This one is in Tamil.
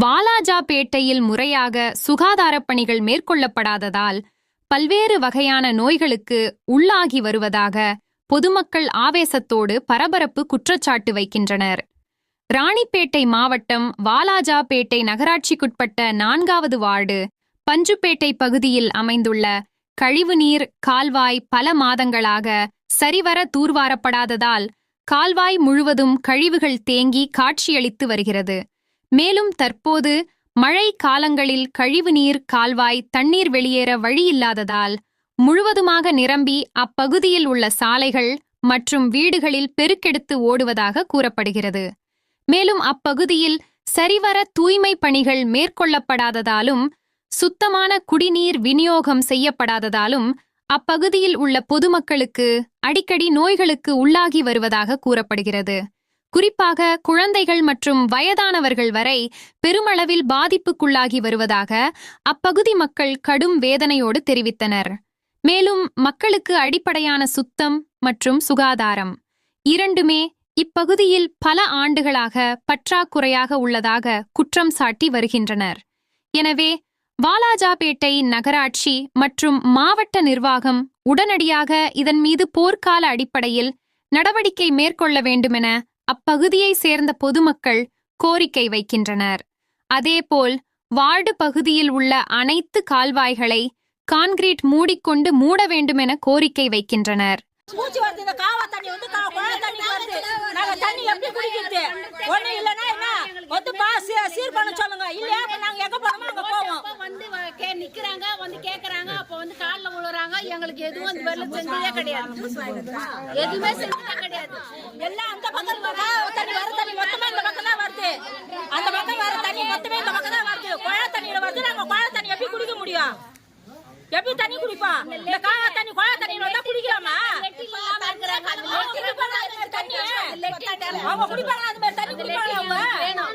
வாலாஜாபேட்டையில் முறையாக சுகாதாரப் பணிகள் மேற்கொள்ளப்படாததால் பல்வேறு வகையான நோய்களுக்கு உள்ளாகி வருவதாக பொதுமக்கள் ஆவேசத்தோடு பரபரப்பு குற்றச்சாட்டு வைக்கின்றனர். ராணிப்பேட்டை மாவட்டம் வாலாஜாபேட்டை நகராட்சிக்குட்பட்ட நான்காவது வார்டு பஞ்சுப்பேட்டை பகுதியில் அமைந்துள்ள கழிவுநீர் கால்வாய் பல மாதங்களாக சரிவர தூர்வாரப்படாததால் கால்வாய் முழுவதும் கழிவுகள் தேங்கி காட்சியளித்து வருகிறது. மேலும் தற்போது மழை காலங்களில் கழிவுநீர் கால்வாய் தண்ணீர் வெளியேற வழியில்லாததால் முழுவதுமாக நிரம்பி அப்பகுதியில் உள்ள சாலைகள் மற்றும் வீடுகளில் பெருக்கெடுத்து ஓடுவதாக கூறப்படுகிறது. மேலும் அப்பகுதியில் சரிவர தூய்மை பணிகள் மேற்கொள்ளப்படாததாலும் சுத்தமான குடிநீர் விநியோகம் செய்யப்படாததாலும் அப்பகுதியில் உள்ள பொதுமக்களுக்கு அடிக்கடி நோய்களுக்கு உள்ளாகி வருவதாக கூறப்படுகிறது. குறிப்பாக குழந்தைகள் மற்றும் வயதானவர்கள் வரை பெருமளவில் பாதிப்புக்குள்ளாகி வருவதாக அப்பகுதி மக்கள் கடும் வேதனையோடு தெரிவித்தனர். மேலும் மக்களுக்கு அடிப்படையான சுத்தம் மற்றும் சுகாதாரம் இரண்டுமே இப்பகுதியில் பல ஆண்டுகளாக பற்றாக்குறையாக உள்ளதாக குற்றம் சாட்டி வருகின்றனர். எனவே வாலாஜாபேட்டை நகராட்சி மற்றும் மாவட்ட நிர்வாகம் உடனடியாக இதன் மீது போர்க்கால அடிப்படையில் நடவடிக்கை மேற்கொள்ள வேண்டுமென அப்பகுதியை சேர்ந்த பொதுமக்கள் கோரிக்கை வைக்கின்றனர். அதேபோல் வார்டு பகுதியில் உள்ள அனைத்து கால்வாய்களை கான்கிரீட் மூடிக்கொண்டு மூட வேண்டுமென கோரிக்கை வைக்கின்றனர் பூச்சி வருது இந்த காவா தண்ணி வந்து கா- குழாய் தண்ணி வருது நாங்க தண்ணி எப்படி குடிக்கிறது ஒண்ணு இல்லைன்னா என்ன வந்துப்பா சீ- சீர் பண்ண சொல்லுங்க இல்லையா அப்ப நாங்க எங்க போனோமோ அங்க போவோம் அப்ப வந்து வ- கே நிக்கிறாங்க வந்து கேக்குறாங்க அப்ப வந்து கால்ல விழுறாங்க எங்களுக்கு எதுவும் அந்த வெள்ள செஞ்சதே கிடையாது. எதுவுமே செஞ்சதே கிடையாது. எல்லாம் அந்த பக்கம் காவா தண்ணி வர தண்ணி மொத்தமா இந்த பக்கம் தான் வருது. அந்த பக்கம் வர தண்ணி மொத்தமே இந்த பக்கம் தான் வருது. குழாய் தண்ணியில வருது நாங்க குழாய் தண்ணி எப்படி குடிக்க முடியும்? எப்படி தண்ணி குடிப்போம்? இந்த காவா தண்ணி குழாய் தண்ணியில வந்தா மாதிரி தண்ணி அவங்க குடிப்பாங்களா? அந்த மாதிரி தண்ணி குடிப்பாங்களா? அவங்க? வேணும்